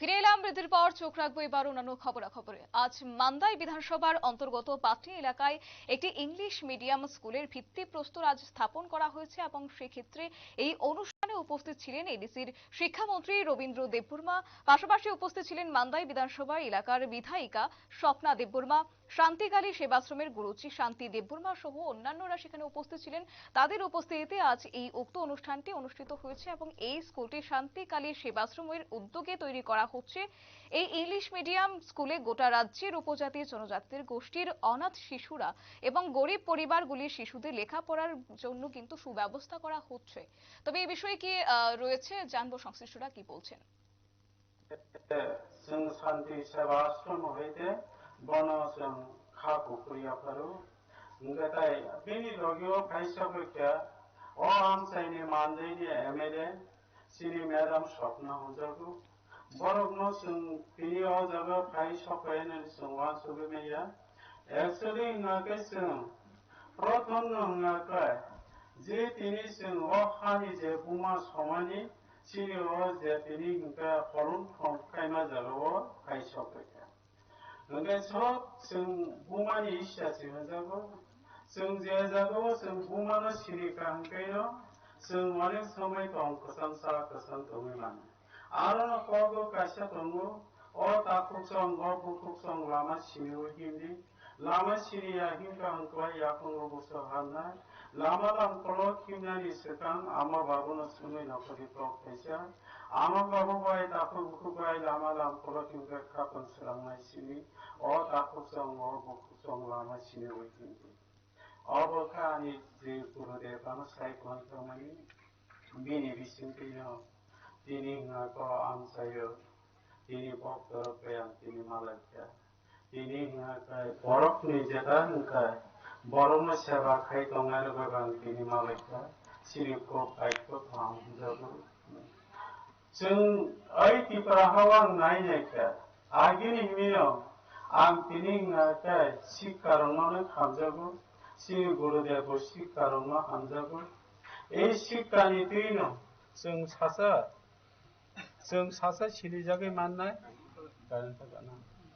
ফিরে এলাম বৃদ্ধির পর চোখ রাখব এবার অন্যান্য খবরাখবরে। আজ মান্দাই বিধানসভার অন্তর্গত পাটনি এলাকায় একটি ইংলিশ মিডিয়াম স্কুলের ভিত্তিপ্রস্তর আজ স্থাপন করা হয়েছে এবং সেক্ষেত্রে এই অনুষ্ঠানে উপস্থিত ছিলেন এডিসির শিক্ষামন্ত্রী রবীন্দ্র দেববর্মা। পাশাপাশি উপস্থিত ছিলেন মান্দাই বিধানসভা এলাকার বিধায়িকা স্বপ্না দেববর্মা। শান্তিকালী সেবাশ্রমের গুরুজি শান্তি দেববর্মা সহ অন্যান্যরা সেখানে উপস্থিত ছিলেন। তাদের উপস্থিতিতে আজ এই উক্ত অনুষ্ঠানটি অনুষ্ঠিত হয়েছে এবং এই স্কুলটি শান্তিকালী সেবাশ্রমের উদ্যোগে তৈরি করা হচ্ছে। এই ইংলিশ মিডিয়াম স্কুলে গোটা রাজ্যের উপজাতি জনজাতির গোষ্ঠীর অনাথ শিশুরা এবং গরিব পরিবারগুলির শিশুদের লেখাপড়ার জন্য কিন্তু সুব্যবস্থা করা হচ্ছে। তবে এই বিষয়ে কি রয়েছে জানব সংশ্লিষ্টরা কি বলছেন? जों शान्ति सेवा आश्रम हयते बन 그러니까 서로 성부만이 있어야지 여자고 성제자고 성부만은 시니까 함께요. 성원은 섬의 동고 섬사 그 섬동의만 아론 꼬고 가샤 동고 어 다국성 어 북국성 라마 시미우 힘디 lama siniya himka angkla yakun rubu sahana lama lampolo kimna di sekan ama babu na sunu na pagi tok pesa ama babu bai tapu buku bai lama lampolo kimka kapan serang na sini o tapu song o buku song lama sini wai kimki o boka ni di puru de pana sai kwan kamani bini bisin kiyo dini ngako am sayo dini bokto rupayan dini malakya जे गुरुदेवानो सायख'न खामानि बिनि बिसिंखैनो दिनै हिङाखौ आमसायो दिनै भक्तर बेयाम दिनै मालायखा दिनै हिङाखाय बरफनि जेदा हिंखाय बरफनो सेवा खाय दंनाय गोबां दिनै मालायखा सिरिखौ बाइकखौ फाहामजागौ जों ओइ तिप्राहाव आं नायनायखा आगिनि हिमियाव आं दिनै हिङाखाय सिखारनानो खामजागौ श्री गुरुदेव सिखारनो हामजागौ এই শিক্ষানি তুইন जों सासे जों सासे सिरिजागै माननाय শিক্ষা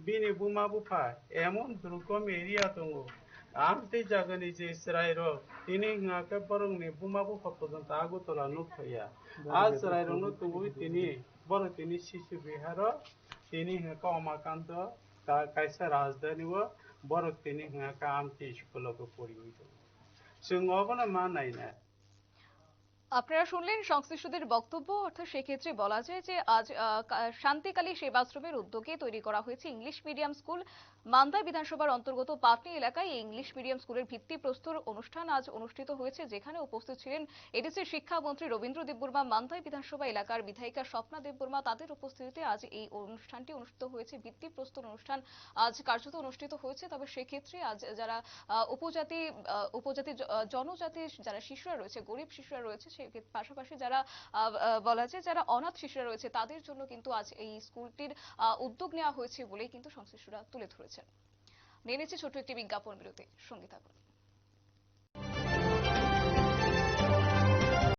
bini buma bupa emon drukom area tongo amte jagani je israel tini ngaka borong ni buma bupa porjonto agotola nukhoya আর israel no tungui tini বড় তিনি শিশু বিহার তিনি হেঁকা অমাকান্ত তার কাছে রাজধানী ও বড় তিনি হেঁকা আমটি স্কুলকে পরিমিত সঙ্গ অবনা মা নাই na আপনারা শুনলেন সংশ্লিষ্টদের বক্তব্য অর্থাৎ সেক্ষেত্রে বলা যায় যে আজ শান্তিকালী সেবাশ্রমের উদ্যোগে তৈরি করা হয়েছে ইংলিশ মিডিয়াম স্কুল। মান্দা বিধানসভার অন্তর্গত পাটনি এলাকায় এই ইংলিশ মিডিয়াম স্কুলের ভিত্তিপ্রস্তর অনুষ্ঠান আজ অনুষ্ঠিত হয়েছে, যেখানে উপস্থিত ছিলেন এডিসির শিক্ষামন্ত্রী রবীন্দ্র দেববর্মা মান্দাই বিধানসভা এলাকার বিধায়িকা স্বপ্না দেববর্মা। তাদের উপস্থিতিতে আজ এই অনুষ্ঠানটি অনুষ্ঠিত হয়েছে। ভিত্তিপ্রস্তর অনুষ্ঠান আজ কার্যত অনুষ্ঠিত হয়েছে, তবে সেক্ষেত্রে আজ যারা উপজাতি উপজাতি জনজাতি, যারা শিশুরা রয়েছে, গরিব শিশুরা রয়েছে পাশাপাশি যারা বলা যায় যারা অনাথ শিশুরা রয়েছে, তাদের জন্য কিন্তু আজ এই স্কুলটির উদ্যোগ নেওয়া হয়েছে বলেই কিন্তু সংশ্লিষ্টরা তুলে ধরেছেন। নিয়ে নিচ্ছে ছোট্ট একটি বিজ্ঞাপন বিরতি। সঙ্গে থাকুন।